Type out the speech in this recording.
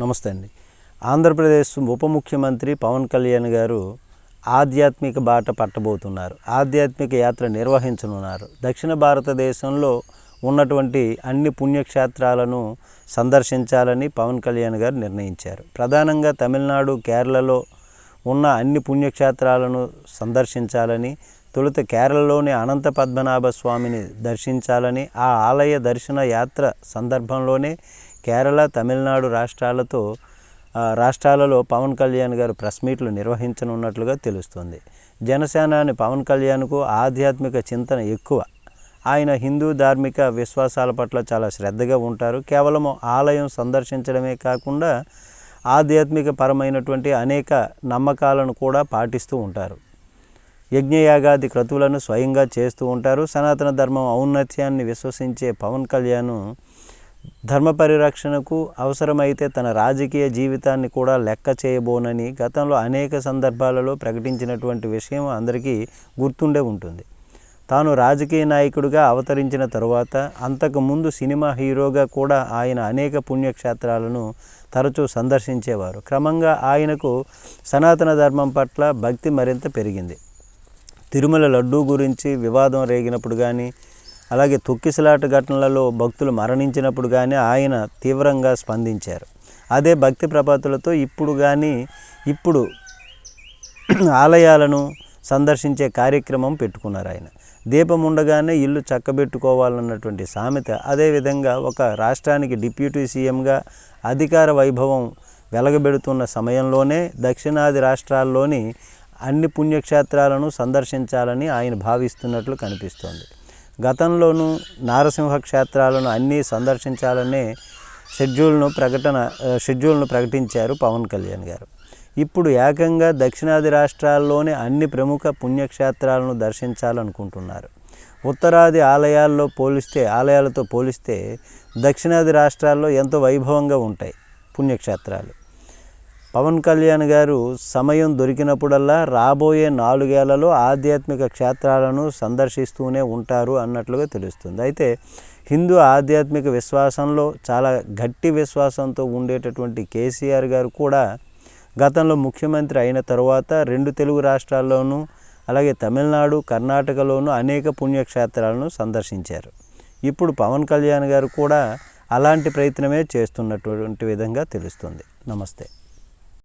నమస్తే అండి. ఆంధ్రప్రదేశ్ ఉప ముఖ్యమంత్రి పవన్ కళ్యాణ్ గారు ఆధ్యాత్మిక బాట పట్టబోతున్నారు. ఆధ్యాత్మిక యాత్ర నిర్వహించనున్నారు. దక్షిణ భారతదేశంలో ఉన్నటువంటి అన్ని పుణ్యక్షేత్రాలను సందర్శించాలని పవన్ కళ్యాణ్ గారు నిర్ణయించారు. ప్రధానంగా తమిళనాడు కేరళలో ఉన్న అన్ని పుణ్యక్షేత్రాలను సందర్శించాలని తొలుత కేరళలోని అనంత పద్మనాభ స్వామిని దర్శించాలని ఆ ఆలయ దర్శన యాత్ర సందర్భంలోనే కేరళ తమిళనాడు రాష్ట్రాలతో రాష్ట్రాలలో పవన్ కళ్యాణ్ గారు ప్రెస్ మీట్లు నిర్వహించనున్నట్లుగా తెలుస్తుంది. జనసేనాని పవన్ కళ్యాణ్కు ఆధ్యాత్మిక చింతన ఎక్కువ. ఆయన హిందూ ధార్మిక విశ్వాసాల పట్ల చాలా శ్రద్ధగా ఉంటారు. కేవలం ఆలయం సందర్శించడమే కాకుండా ఆధ్యాత్మిక పరమైనటువంటి అనేక నమ్మకాలను కూడా పాటిస్తూ ఉంటారు. యజ్ఞయాగాది క్రతువులను స్వయంగా చేస్తూ ఉంటారు. సనాతన ధర్మం ఔన్నత్యాన్ని విశ్వసించే పవన్ కళ్యాణ్ ధర్మ పరిరక్షణకు అవసరమైతే తన రాజకీయ జీవితాన్ని కూడా లెక్క చేయబోనని గతంలో అనేక సందర్భాలలో ప్రకటించినటువంటి విషయం అందరికీ గుర్తుండే ఉంటుంది. తాను రాజకీయ నాయకుడిగా అవతరించిన తరువాత అంతకు ముందు సినిమా హీరోగా కూడా ఆయన అనేక పుణ్యక్షేత్రాలను తరచూ సందర్శించేవారు. క్రమంగా ఆయనకు సనాతన ధర్మం పట్ల భక్తి మరింత పెరిగింది. తిరుమల లడ్డూ గురించి వివాదం రేగినప్పుడు కానీ అలాగే తొక్కిసలాట ఘటనలలో భక్తులు మరణించినప్పుడు కానీ ఆయన తీవ్రంగా స్పందించారు. అదే భక్తి ప్రపత్తులతో ఇప్పుడు కానీ ఇప్పుడు ఆలయాలను సందర్శించే కార్యక్రమం పెట్టుకున్నారు ఆయన. దీపం ఉండగానే ఇల్లు చక్కబెట్టుకోవాలన్నటువంటి సామెత అదేవిధంగా ఒక రాష్ట్రానికి డిప్యూటీ సీఎంగా అధికార వైభవం వెలగబెడుతున్న సమయంలోనే దక్షిణాది రాష్ట్రాల్లోని అన్ని పుణ్యక్షేత్రాలను సందర్శించాలని ఆయన భావిస్తున్నట్లు కనిపిస్తోంది. గతంలోనూ నారసింహ క్షేత్రాలను అన్నీ సందర్శించాలనే షెడ్యూల్ను ప్రకటన షెడ్యూల్ను ప్రకటించారు పవన్ కళ్యాణ్ గారు. ఇప్పుడు ఏకంగా దక్షిణాది రాష్ట్రాల్లోని అన్ని ప్రముఖ పుణ్యక్షేత్రాలను దర్శించాలనుకుంటున్నారు. ఉత్తరాది ఆలయాల్లో పోలిస్తే ఆలయాలతో పోలిస్తే దక్షిణాది రాష్ట్రాల్లో ఎంతో వైభవంగా ఉంటాయి పుణ్యక్షేత్రాలు. పవన్ కళ్యాణ్ గారు సమయం దొరికినప్పుడల్లా రాబోయే నాలుగేళ్ళలో ఆధ్యాత్మిక క్షేత్రాలను సందర్శిస్తూనే ఉంటారు అన్నట్లుగా తెలుస్తుంది. అయితే హిందూ ఆధ్యాత్మిక విశ్వాసంలో చాలా గట్టి విశ్వాసంతో ఉండేటటువంటి కేసీఆర్ గారు కూడా గతంలో ముఖ్యమంత్రి అయిన తరువాత రెండు తెలుగు రాష్ట్రాల్లోనూ అలాగే తమిళనాడు కర్ణాటకలోనూ అనేక పుణ్యక్షేత్రాలను సందర్శించారు. ఇప్పుడు పవన్ కళ్యాణ్ గారు కూడా అలాంటి ప్రయత్నమే చేస్తున్నటువంటి విధంగా తెలుస్తుంది. నమస్తే.